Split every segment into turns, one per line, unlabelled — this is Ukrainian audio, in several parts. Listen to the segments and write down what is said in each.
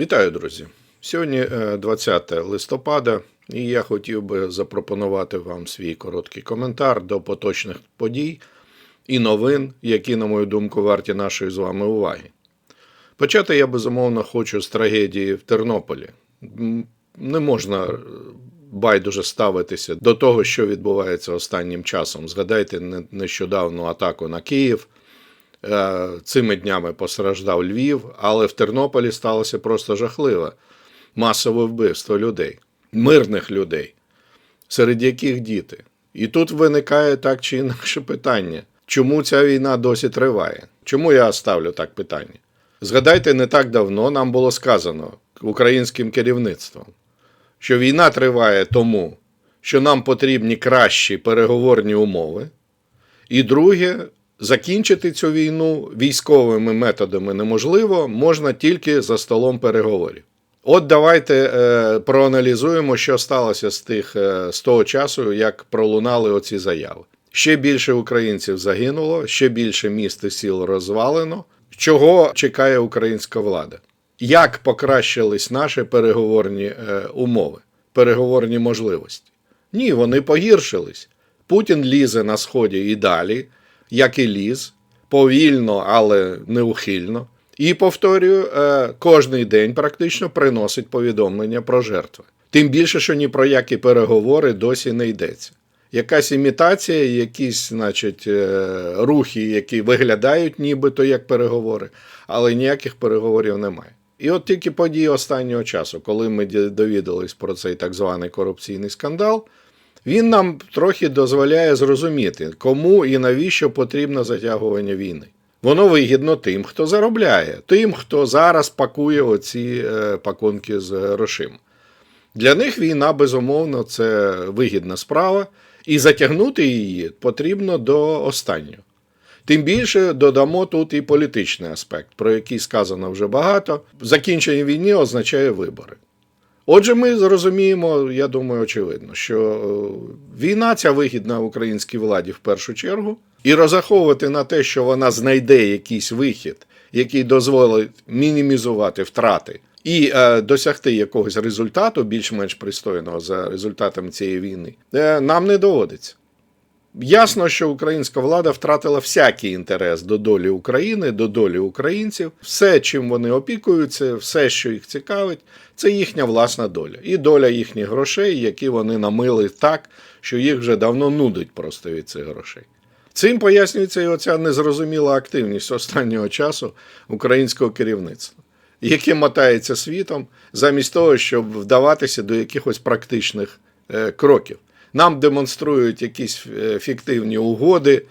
Вітаю, друзі! Сьогодні е, 20 листопада, і я хотів би запропонувати вам свій короткий коментар до поточних подій і новин, які, на мою думку, варті нашої з вами уваги. Почати я безумовно хочу з трагедії в Тернополі. Не можна е, байдуже ставитися до того, що відбувається останнім часом. Згадайте нещодавну атаку на Київ. Е, Цими днями постраждав Львів, але в Тернополі сталося просто жахливе масове вбивство людей, мирних людей, серед яких діти. І тут виникає так чи інакше питання, чому ця війна досі триває? Чому я ставлю так питання? Згадайте, не так давно нам було сказано українським керівництвом, що війна триває тому, що нам потрібні кращі переговорні умови. І друге, закінчити цю війну військовими методами неможливо, можна тільки за столом переговорів. От давайте е, проаналізуємо, що сталося з тих е, з того часу, як пролунали оці заяви. Ще більше українців загинуло, ще більше міст і сіл розвалено. Чого чекає українська влада? Як покращились наші переговорні е, умови, переговорні можливості? Ні, вони погіршились. Путін лізе на сході і далі, як і ліз, повільно, але неухильно. І повторюю, е, кожний день практично приносить повідомлення про жертви. Тим більше, що ні про які переговори досі не йдеться. Якась імітація, якісь, значить, е, рухи, які виглядають нібито як переговори, але ніяких переговорів немає. І от тільки події останнього часу, коли ми довідались про цей так званий корупційний скандал, він нам трохи дозволяє зрозуміти, кому і навіщо потрібно затягування війни. Воно вигідно тим, хто заробляє, тим, хто зараз пакує оці е, пакунки з грошима. Для них війна, безумовно, це вигідна справа, і затягнути її потрібно до останнього. Тим більше додамо тут і політичний аспект, про який сказано вже багато. Закінчення війни означає вибори. Отже, ми зрозуміємо, я думаю, очевидно, що е, війна ця вигідна українській владі в першу чергу, і розраховувати на те, що вона знайде якийсь вихід, який дозволить мінімізувати втрати і е, досягти якогось результату, більш-менш пристойного за результатами цієї війни, е, нам не доводиться. Ясно, що українська влада втратила всякий інтерес до долі України, до долі українців. Все, чим вони опікуються, все, що їх цікавить, це їхня власна доля. І доля їхніх грошей, які вони намили так, що їх вже давно нудить просто від цих грошей. Цим пояснюється і оця незрозуміла активність останнього часу українського керівництва, яке мотається світом замість того, щоб вдаватися до якихось практичних е, кроків. Нам демонструють якісь е, фіктивні угоди,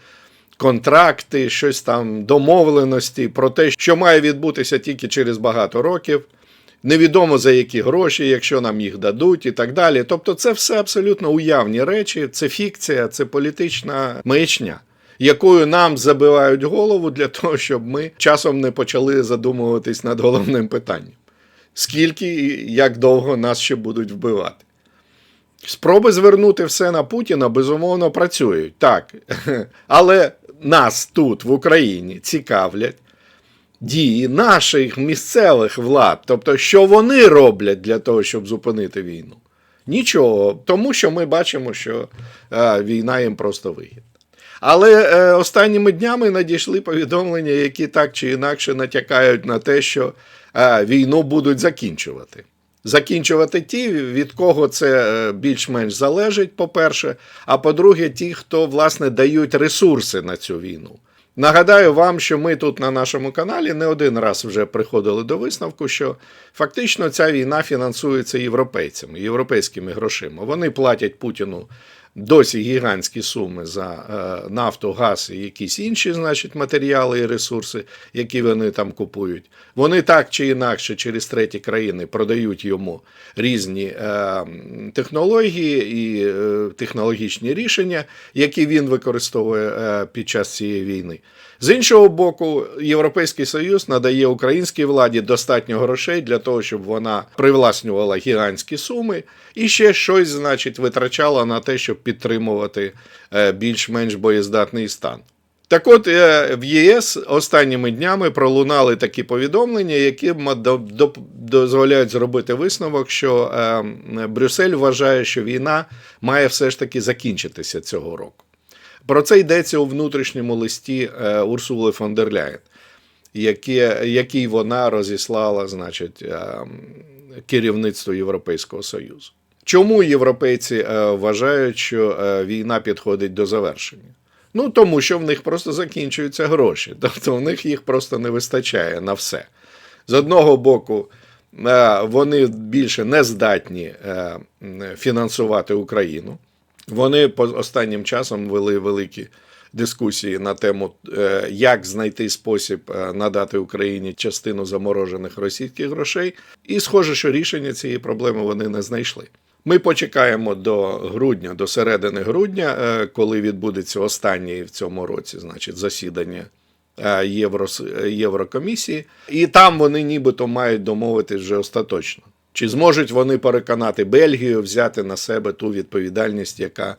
контракти, щось там, домовленості про те, що має відбутися тільки через багато років. Невідомо за які гроші, якщо нам їх дадуть, і так далі. Тобто, це все абсолютно уявні речі, це фікція, це політична маячня, якою нам забивають голову для того, щоб ми часом не почали задумуватись над головним питанням: скільки і як довго нас ще будуть вбивати. Спроби звернути все на Путіна безумовно працюють, так. Але нас тут, в Україні, цікавлять дії наших місцевих влад, тобто, що вони роблять для того, щоб зупинити війну. Нічого, тому що ми бачимо, що е, війна їм просто вигідна. Але е, останніми днями надійшли повідомлення, які так чи інакше натякають на те, що е, війну будуть закінчувати. Закінчувати ті, від кого це е, більш-менш залежить, по-перше, а по-друге, ті, хто власне дають ресурси на цю війну. Нагадаю вам, що ми тут на нашому каналі не один раз вже приходили до висновку, що фактично ця війна фінансується європейцями, європейськими грошима. Вони платять Путіну досі гігантські суми за е, нафту, газ і якісь інші, значить, матеріали і ресурси, які вони там купують. Вони так чи інакше через треті країни продають йому різні е, технології і е, технологічні рішення, які він використовує під час цієї війни. З іншого боку, Європейський Союз надає українській владі достатньо грошей для того, щоб вона привласнювала гігантські суми і ще щось, значить, витрачала на те, щоб підтримувати е, більш-менш боєздатний стан. Так от е, в ЄС останніми днями пролунали такі повідомлення, які дозволяють зробити висновок, що е, Брюссель вважає, що війна має все ж таки закінчитися цього року. Про це йдеться у внутрішньому листі е, Урсули фон дер Ляєн, який вона розіслала, значить, е, керівництву Європейського Союзу. Чому європейці е, вважають, що війна підходить до завершення? Ну, тому що в них просто закінчуються гроші. Тобто в них їх просто не вистачає на все. З одного боку, вони більше не здатні фінансувати Україну. Вони по останнім часом вели великі дискусії на тему, е, як знайти спосіб е, надати Україні частину заморожених російських грошей. І схоже, що рішення цієї проблеми вони не знайшли. Ми почекаємо до грудня, до середини грудня, е, коли відбудеться останнє в цьому році, значить, засідання Єврос, Єврокомісії, і там вони нібито мають домовитись вже остаточно. Чи зможуть вони переконати Бельгію взяти на себе ту відповідальність, яка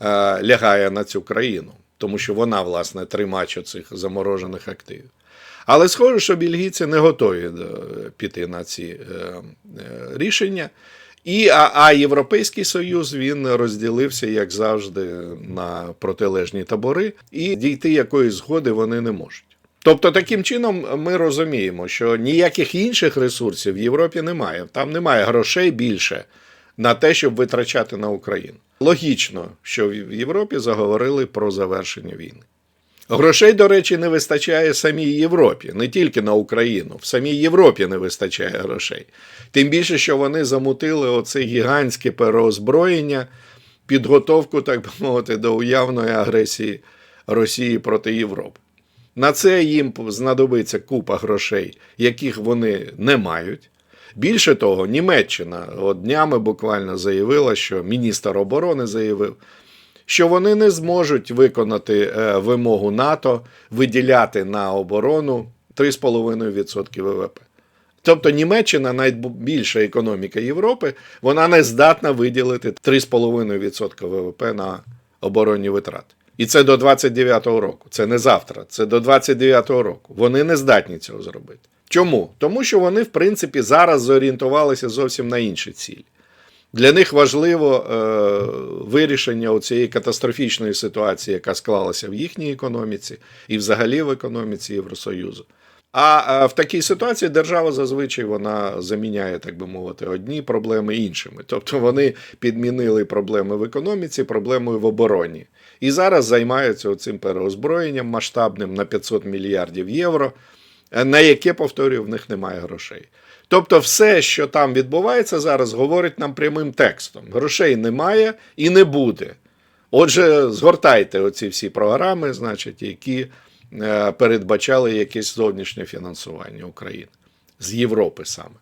е, лягає на цю країну, тому що вона, власне, тримач цих заморожених активів. Але схоже, що бельгійці не готові е, піти на ці е, е, рішення. І, а, а Європейський Союз він розділився, як завжди, на протилежні табори, і дійти якоїсь згоди вони не можуть. Тобто, таким чином, ми розуміємо, що ніяких інших ресурсів в Європі немає. Там немає грошей більше на те, щоб витрачати на Україну. Логічно, що в Європі заговорили про завершення війни. Грошей, до речі, не вистачає самій Європі, не тільки на Україну. В самій Європі не вистачає грошей. Тим більше, що вони замутили оце гігантське переозброєння, підготовку, так би мовити, до уявної агресії Росії проти Європи. На це їм знадобиться купа грошей, яких вони не мають. Більше того, Німеччина от днями буквально заявила, що міністр оборони заявив, що вони не зможуть виконати е, вимогу НАТО виділяти на оборону 3,5% ВВП. Тобто Німеччина, найбільша економіка Європи, вона не здатна виділити 3,5% ВВП на оборонні витрати. І це до 29-го року. Це не завтра, це до 29-го року. Вони не здатні цього зробити. Чому? Тому що вони, в принципі, зараз зорієнтувалися зовсім на інші цілі. Для них важливо е, вирішення цієї катастрофічної ситуації, яка склалася в їхній економіці і взагалі в економіці Євросоюзу. А е, в такій ситуації держава зазвичай вона заміняє, так би мовити, одні проблеми іншими. Тобто вони підмінили проблеми в економіці, проблемою в обороні. І зараз займаються цим переозброєнням масштабним на 500 мільярдів євро, на яке, повторюю, в них немає грошей. Тобто, все, що там відбувається зараз, говорить нам прямим текстом: грошей немає і не буде. Отже, згортайте оці всі програми, значить, які е, передбачали якесь зовнішнє фінансування України з Європи саме.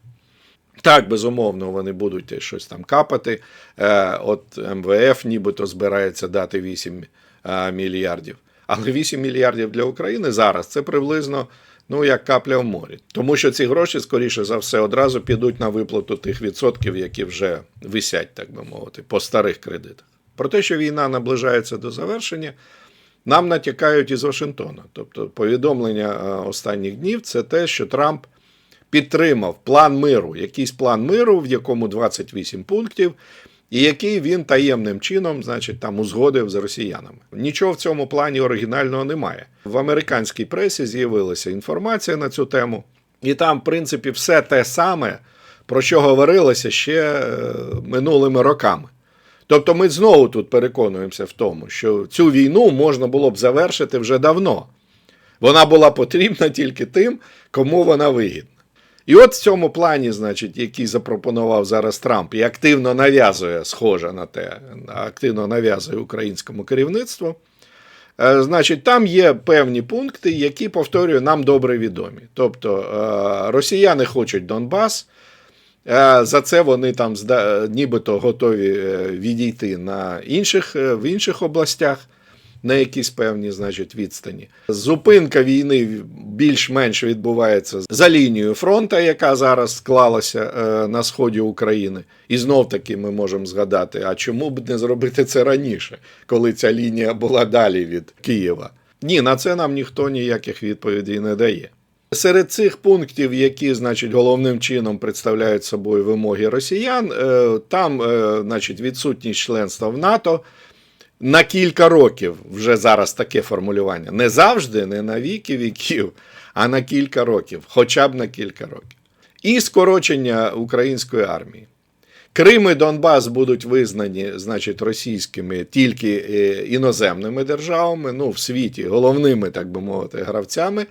Так, безумовно, вони будуть щось там капати. Е, От МВФ нібито збирається дати 8 е, мільярдів. Але 8 мільярдів для України зараз це приблизно ну, як капля в морі. Тому що ці гроші, скоріше за все, одразу підуть на виплату тих відсотків, які вже висять, так би мовити, по старих кредитах. Про те, що війна наближається до завершення, нам натякають із Вашингтона. Тобто, повідомлення е, останніх днів це те, що Трамп підтримав план миру, якийсь план миру, в якому 28 пунктів, і який він таємним чином, значить, там узгодив з росіянами. Нічого в цьому плані оригінального немає. В американській пресі з'явилася інформація на цю тему, і там, в принципі, все те саме, про що говорилося ще е, минулими роками. Тобто ми знову тут переконуємося в тому, що цю війну можна було б завершити вже давно. Вона була потрібна тільки тим, кому вона вигідна. І от в цьому плані, значить, який запропонував зараз Трамп і активно нав'язує, схоже на те, активно нав'язує українському керівництву. е, Значить, там є певні пункти, які, повторюю, нам добре відомі. Тобто е, росіяни хочуть Донбас, е, за це вони там нібито готові відійти на інших, в інших областях на якісь певні значить, відстані. Зупинка війни більш-менш відбувається за лінією фронту, яка зараз склалася е, на сході України. І знов таки ми можемо згадати, а чому б не зробити це раніше, коли ця лінія була далі від Києва. Ні, на це нам ніхто ніяких відповідей не дає. Серед цих пунктів, які, значить, головним чином представляють собою вимоги росіян, е, там, е, значить, відсутність членства в НАТО на кілька років вже зараз таке формулювання. Не завжди, не на віки віків, а на кілька років, хоча б на кілька років. І скорочення української армії. Крим і Донбас будуть визнані, значить, російськими тільки е, іноземними державами, ну, в світі, головними, так би мовити, гравцями.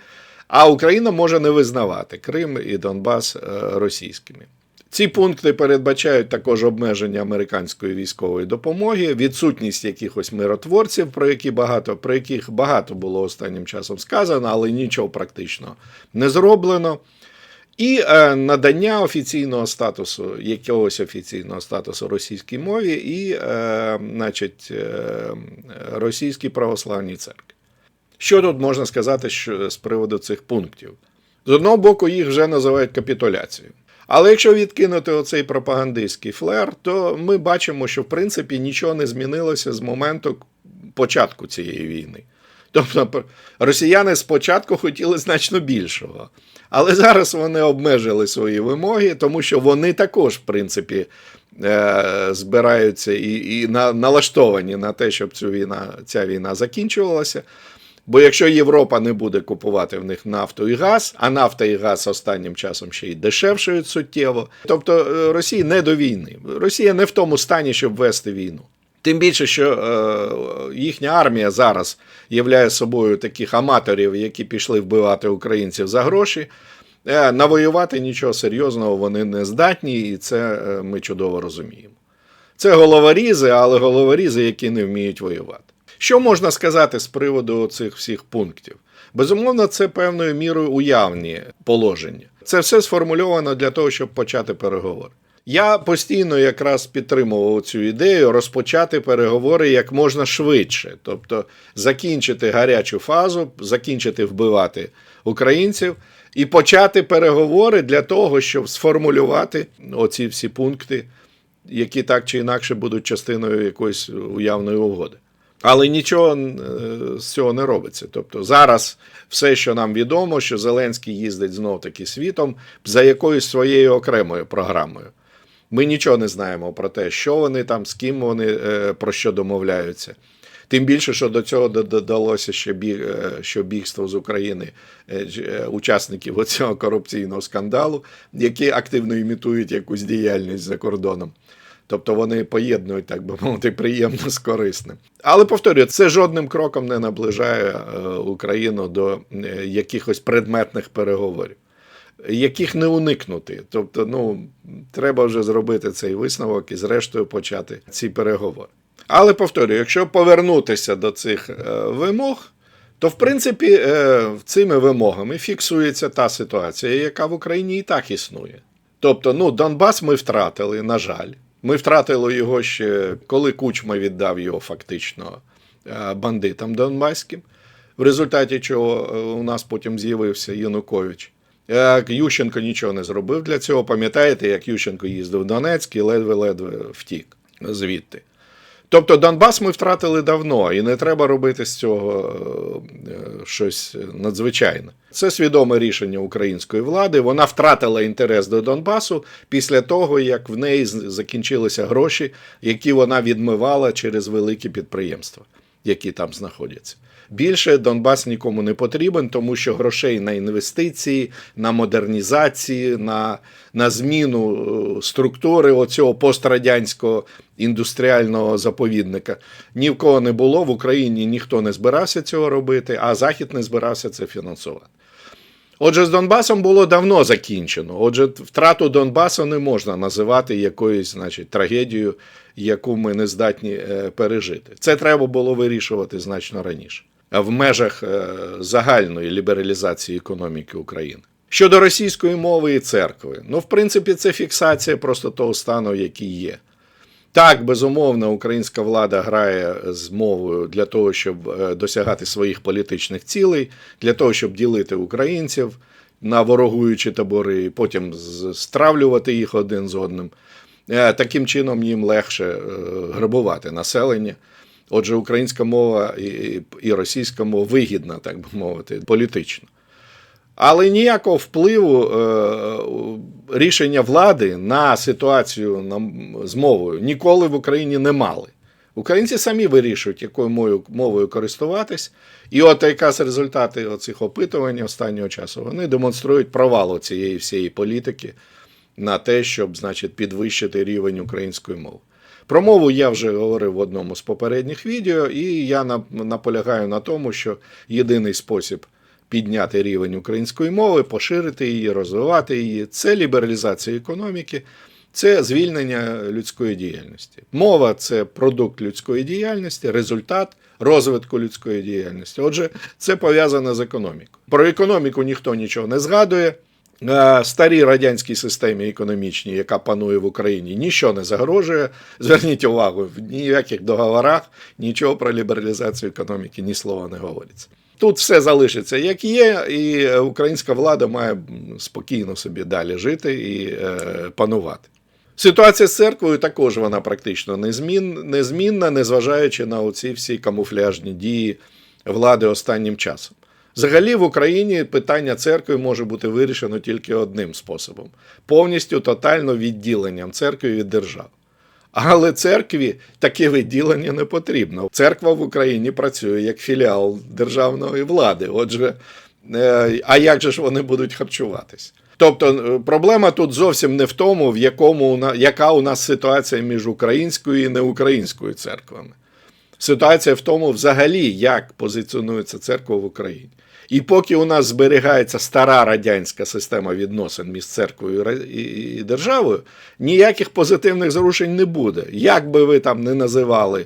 А Україна може не визнавати Крим і Донбас е, російськими. Ці пункти передбачають також обмеження американської військової допомоги, відсутність якихось миротворців, про які багато про яких багато було останнім часом сказано, але нічого практично не зроблено. І е, надання офіційного статусу, якогось офіційного статусу російській мові і, е, значить, е, російській православній церкві. Що тут можна сказати що, з приводу цих пунктів? З одного боку, їх вже називають капітуляцією. Але якщо відкинути оцей пропагандистський флер, то ми бачимо, що в принципі нічого не змінилося з моменту початку цієї війни. Тобто росіяни спочатку хотіли значно більшого. Але зараз вони обмежили свої вимоги, тому що вони також, в принципі, е, збираються і і на, налаштовані на те, щоб цю війна, ця війна закінчувалася. Бо якщо Європа не буде купувати в них нафту і газ, а нафта і газ останнім часом ще й дешевшають суттєво, тобто е, Росії не до війни. Росія не в тому стані, щоб вести війну. Тим більше, що е, їхня армія зараз являє собою таких аматорів, які пішли вбивати українців за гроші. Е, навоювати нічого серйозного вони не здатні, і це е, ми чудово розуміємо. Це головорізи, але головорізи, які не вміють воювати. Що можна сказати з приводу цих всіх пунктів? Безумовно, це певною мірою уявні положення. Це все сформульовано для того, щоб почати переговори. Я постійно якраз підтримував цю ідею розпочати переговори як можна швидше, тобто закінчити гарячу фазу, закінчити вбивати українців і почати переговори для того, щоб сформулювати оці всі пункти, які так чи інакше будуть частиною якоїсь уявної угоди. Але нічого е, з цього не робиться. Тобто зараз все, що нам відомо, що Зеленський їздить знов таки світом за якоюсь своєю окремою програмою. Ми нічого не знаємо про те, що вони там, з ким вони е, про що домовляються. Тим більше, що до цього додалося ще біг, е, що бігство з України учасників цього корупційного скандалу, які активно імітують якусь діяльність за кордоном. Тобто вони поєднують, так би мовити, приємно з корисним. Але повторюю, це жодним кроком не наближає Україну до якихось предметних переговорів, яких не уникнути. Тобто, ну треба вже зробити цей висновок і, зрештою, почати ці переговори. Але повторюю, якщо повернутися до цих вимог. То, в принципі, цими вимогами фіксується та ситуація, яка в Україні і так існує. Тобто, ну, Донбас ми втратили, на жаль. Ми втратили його ще, коли Кучма віддав його фактично е, бандитам Донбаським, в результаті чого е, у нас потім з'явився Янукович. Ющенко нічого не зробив для цього. Пам'ятаєте, як Ющенко їздив в Донецьк і ледве-ледве втік звідти. Тобто Донбас ми втратили давно, і не треба робити з цього е, щось надзвичайне. Це свідоме рішення української влади. Вона втратила інтерес до Донбасу після того, як в неї закінчилися гроші, які вона відмивала через великі підприємства, які там знаходяться. Більше Донбас нікому не потрібен, тому що грошей на інвестиції, на модернізації, на на зміну е, структури оцього пострадянського індустріального заповідника ні в кого не було. В Україні ніхто не збирався цього робити, а Захід не збирався це фінансувати. Отже, з Донбасом було давно закінчено. Отже, втрату Донбасу не можна називати якоюсь, значить, трагедією, яку ми не здатні е, пережити. Це треба було вирішувати значно раніше в межах е, загальної лібералізації економіки України. Щодо російської мови і церкви, ну, в принципі, це фіксація просто того стану, який є. Так, безумовно, українська влада грає з мовою для того, щоб е, досягати своїх політичних цілей, для того, щоб ділити українців на ворогуючі табори, і потім стравлювати їх один з одним. Е, таким чином їм легше грабувати населення. Отже, українська мова і, і російська мова вигідна, так би мовити, політично. Але ніякого впливу е, рішення влади на ситуацію на, з мовою ніколи в Україні не мали. Українці самі вирішують, якою мовою, мовою користуватись. І от якраз результати оцих опитувань останнього часу вони демонструють провал цієї всієї політики на те, щоб, значить, підвищити рівень української мови. Про мову я вже говорив в одному з попередніх відео, і я наполягаю на тому, що єдиний спосіб підняти рівень української мови, поширити її, розвивати її це лібералізація економіки, це звільнення людської діяльності. Мова це продукт людської діяльності, результат розвитку людської діяльності. Отже, це пов'язане з економікою. Про економіку ніхто нічого не згадує. Старій радянській системі економічній, яка панує в Україні, нічого не загрожує. Зверніть увагу, в ніяких договорах нічого про лібералізацію економіки ні слова не говориться. Тут все залишиться як є, і українська влада має спокійно собі далі жити і е, панувати. Ситуація з церквою також вона практично незмін, незмінна, незважаючи на оці всі камуфляжні дії влади останнім часом. Взагалі в Україні питання церкви може бути вирішено тільки одним способом: повністю тотально відділенням церкви від держави. Але церкві таке відділення не потрібно. Церква в Україні працює як філіал державної влади. Отже, е, а як же ж вони будуть харчуватись? Тобто е, проблема тут зовсім не в тому, в якому яка у нас ситуація між українською і неукраїнською церквами. Ситуація в тому, взагалі, як позиціонується церква в Україні. І поки у нас зберігається стара радянська система відносин між церквою і державою, ніяких позитивних зрушень не буде. Як би ви там не називали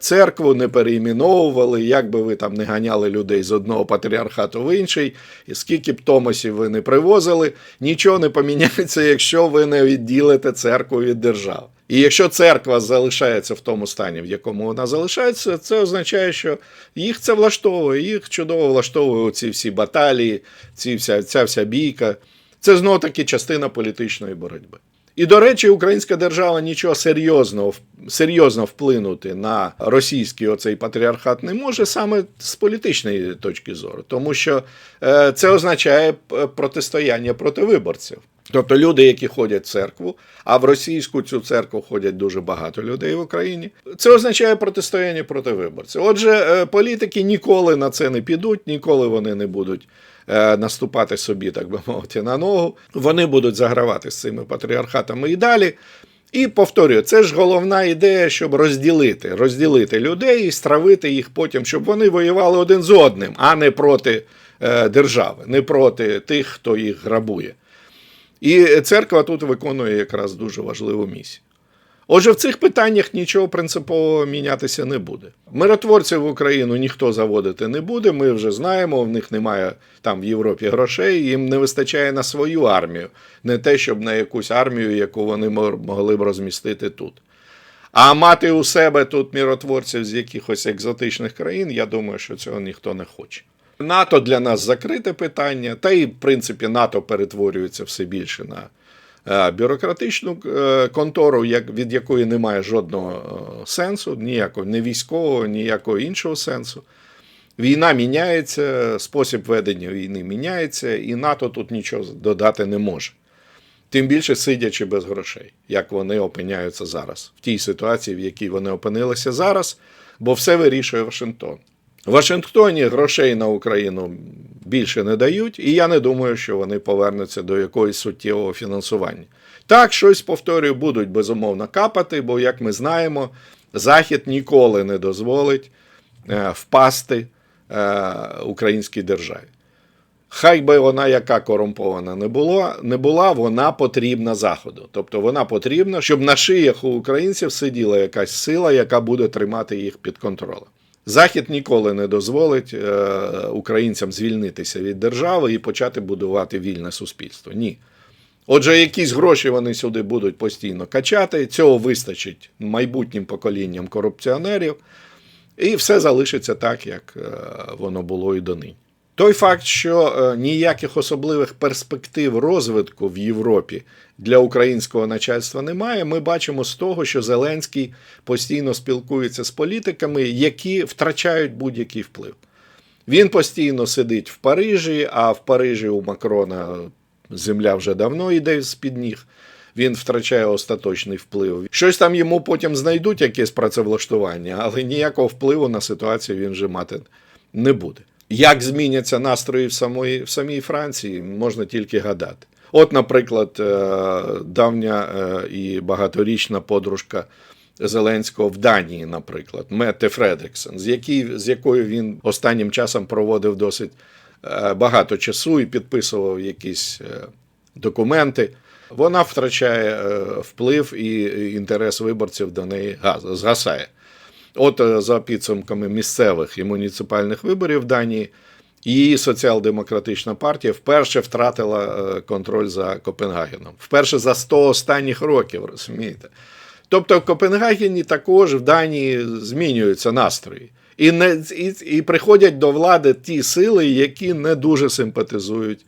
церкву, не переіменовували, як би ви там не ганяли людей з одного патріархату в інший, і скільки б томосів ви не привозили, нічого не поміняється, якщо ви не відділите церкву від держави. І якщо церква залишається в тому стані, в якому вона залишається, це означає, що їх це влаштовує, їх чудово влаштовують ці всі баталії, ці вся, ця вся бійка. Це знову таки частина політичної боротьби. І, до речі, українська держава нічого серйозного серйозно вплинути на російський оцей патріархат не може саме з політичної точки зору, тому що е, це означає протистояння проти виборців. Тобто люди, які ходять в церкву, а в російську цю церкву ходять дуже багато людей в Україні. Це означає протистояння проти виборців. Отже, е, політики ніколи на це не підуть, ніколи вони не будуть е, наступати собі, так би мовити, на ногу. Вони будуть загравати з цими патріархатами і далі. І повторюю, це ж головна ідея, щоб розділити, розділити людей і стравити їх потім, щоб вони воювали один з одним, а не проти е, держави, не проти тих, хто їх грабує. І церква тут виконує якраз дуже важливу місію. Отже, в цих питаннях нічого принципово мінятися не буде. Миротворців в Україну ніхто заводити не буде. Ми вже знаємо, в них немає там в Європі грошей, їм не вистачає на свою армію, не те, щоб на якусь армію, яку вони могли б розмістити тут. А мати у себе тут миротворців з якихось екзотичних країн, я думаю, що цього ніхто не хоче. НАТО для нас закрите питання, та і, в принципі, НАТО перетворюється все більше на бюрократичну е, контору, від якої немає жодного е, сенсу, ніякого не військового, ніякого іншого сенсу. Війна міняється, спосіб ведення війни міняється, і НАТО тут нічого додати не може. Тим більше сидячи без грошей, як вони опиняються зараз, в тій ситуації, в якій вони опинилися зараз, бо все вирішує Вашингтон. В Вашингтоні грошей на Україну більше не дають, і я не думаю, що вони повернуться до якогось суттєвого фінансування. Так, щось повторюю, будуть безумовно капати, бо, як ми знаємо, Захід ніколи не дозволить е, впасти е, українській державі. Хай би вона яка корумпована не була, не була, вона потрібна Заходу. Тобто вона потрібна, щоб на шиях у українців сиділа якась сила, яка буде тримати їх під контролем. Захід ніколи не дозволить е, українцям звільнитися від держави і почати будувати вільне суспільство. Ні. Отже, якісь гроші вони сюди будуть постійно качати. Цього вистачить майбутнім поколінням корупціонерів, і все залишиться так, як е, воно було і донині. Той факт, що е, ніяких особливих перспектив розвитку в Європі для українського начальства немає, ми бачимо з того, що Зеленський постійно спілкується з політиками, які втрачають будь-який вплив. Він постійно сидить в Парижі, а в Парижі у Макрона земля вже давно йде з-під ніг. Він втрачає остаточний вплив. Щось там йому потім знайдуть якесь працевлаштування, але ніякого впливу на ситуацію він вже мати не буде. Як зміняться настрої в самої, в самій Франції, можна тільки гадати. От, наприклад, е, давня е, і багаторічна подружка Зеленського в Данії, наприклад, Метте Фредріксен, з, якій, з якою він останнім часом проводив досить е, багато часу і підписував якісь документи. Вона втрачає вплив і інтерес виборців до неї згасає. От е, за підсумками місцевих і муніципальних виборів в Данії, її соціал-демократична партія вперше втратила е, контроль за Копенгагеном. Вперше за 100 останніх років, розумієте? Тобто в Копенгагені також в Данії змінюються настрої. І, не, і, і приходять до влади ті сили, які не дуже симпатизують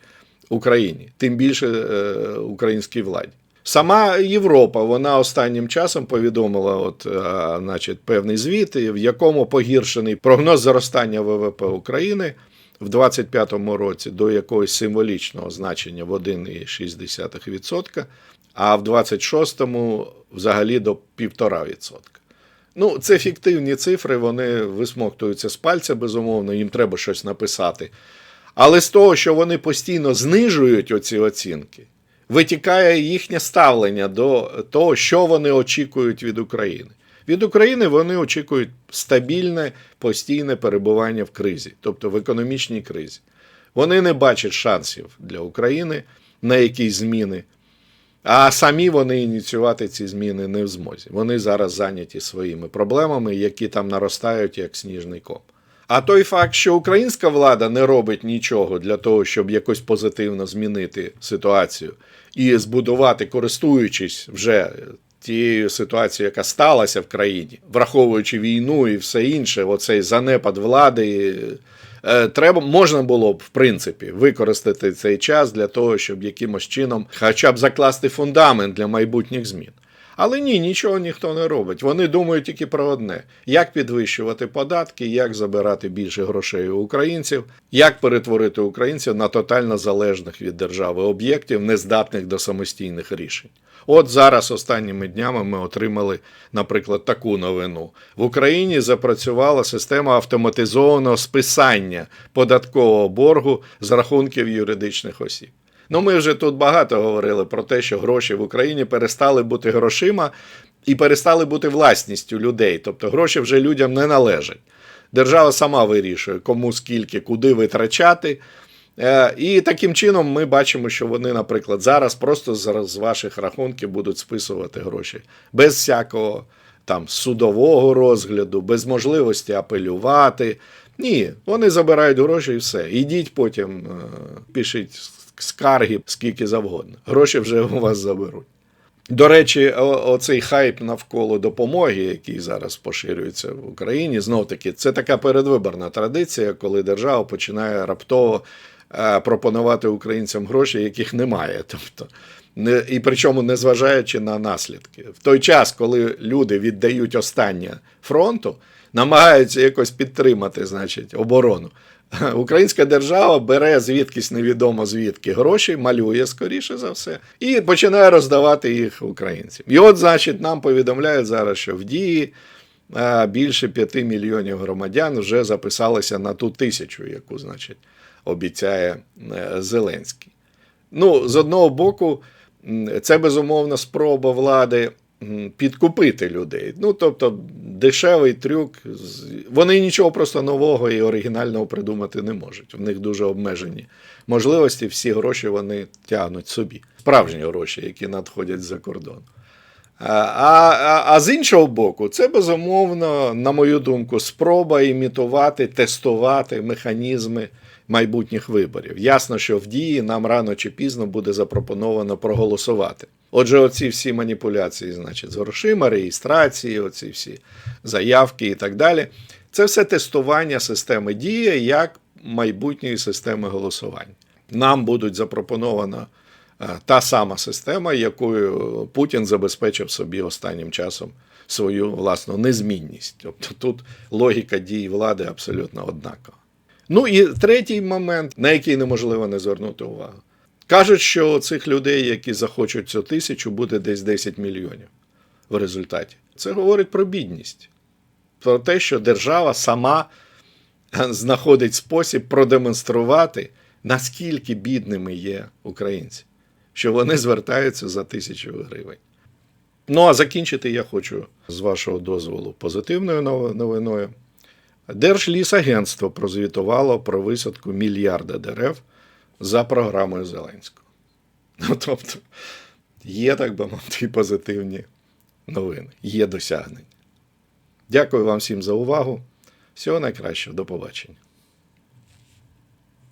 Україні, тим більше е, українській владі. Сама Європа вона останнім часом повідомила, от, е, значить, певний звіт, в якому погіршений прогноз зростання ВВП України в 2025 році до якогось символічного значення в 1,6%, а в 26-му взагалі до 1,5%. Ну, це фіктивні цифри, вони висмоктуються з пальця, безумовно, їм треба щось написати. Але з того, що вони постійно знижують оці оцінки, витікає їхнє ставлення до того, що вони очікують від України. Від України вони очікують стабільне, постійне перебування в кризі, тобто в економічній кризі. Вони не бачать шансів для України на якісь зміни, а самі вони ініціювати ці зміни не в змозі. Вони зараз зайняті своїми проблемами, які там наростають як сніжний ком. А той факт, що українська влада не робить нічого для того, щоб якось позитивно змінити ситуацію і збудувати, користуючись вже тією ситуацією, яка сталася в країні, враховуючи війну і все інше, оцей занепад влади. е, Треба можна було б в принципі використати цей час для того, щоб якимось чином, хоча б закласти фундамент для майбутніх змін. Але ні, нічого ніхто не робить. Вони думають тільки про одне: як підвищувати податки, як забирати більше грошей у українців, як перетворити українців на тотально залежних від держави об'єктів, нездатних до самостійних рішень. От зараз останніми днями ми отримали, наприклад, таку новину: в Україні запрацювала система автоматизованого списання податкового боргу з рахунків юридичних осіб. Ну, ми вже тут багато говорили про те, що гроші в Україні перестали бути грошима і перестали бути власністю людей. Тобто гроші вже людям не належать. Держава сама вирішує, кому скільки, куди витрачати. Е, І таким чином ми бачимо, що вони, наприклад, зараз просто з ваших рахунків будуть списувати гроші без всякого там судового розгляду, без можливості апелювати. Ні, вони забирають гроші і все. Ідіть потім, е, пишіть скарги скільки завгодно. Гроші вже у вас заберуть. До речі, оцей хайп навколо допомоги, який зараз поширюється в Україні, знов таки, це така передвиборна традиція, коли держава починає раптово е, пропонувати українцям гроші, яких немає. Тобто, не, і причому незважаючи на наслідки. В той час, коли люди віддають останнє фронту, намагаються якось підтримати, значить, оборону. Українська держава бере звідкись невідомо звідки гроші, малює скоріше за все, і починає роздавати їх українцям. І от, значить, нам повідомляють зараз, що в дії е, більше 5 мільйонів громадян вже записалися на ту тисячу, яку, значить, обіцяє е, Зеленський. Ну, з одного боку, це безумовно спроба влади підкупити людей. Ну, тобто, дешевий трюк. Вони нічого просто нового і оригінального придумати не можуть. В них дуже обмежені можливості, всі гроші вони тягнуть собі. Справжні гроші, які надходять з-за кордону. А, а, а з іншого боку, це безумовно, на мою думку, спроба імітувати, тестувати механізми майбутніх виборів. Ясно, що в дії нам рано чи пізно буде запропоновано проголосувати. Отже, оці всі маніпуляції, значить, з грошима, реєстрації, оці всі заявки і так далі. Це все тестування системи дії як майбутньої системи голосування. Нам будуть запропонована е, та сама система, якою Путін забезпечив собі останнім часом свою власну незмінність. Тобто тут логіка дій влади абсолютно однакова. Ну і третій момент, на який неможливо не звернути увагу. Кажуть, що цих людей, які захочуть цю тисячу, буде десь 10 мільйонів в результаті. Це говорить про бідність, про те, що держава сама знаходить спосіб продемонструвати, наскільки бідними є українці, що вони звертаються за тисячу гривень. Ну а закінчити я хочу з вашого дозволу позитивною новиною. Держлісагентство прозвітувало про висадку мільярда дерев за програмою Зеленського. Ну, тобто, є, так би мовити, позитивні новини, є досягнення. Дякую вам всім за увагу. Всього найкращого, до побачення.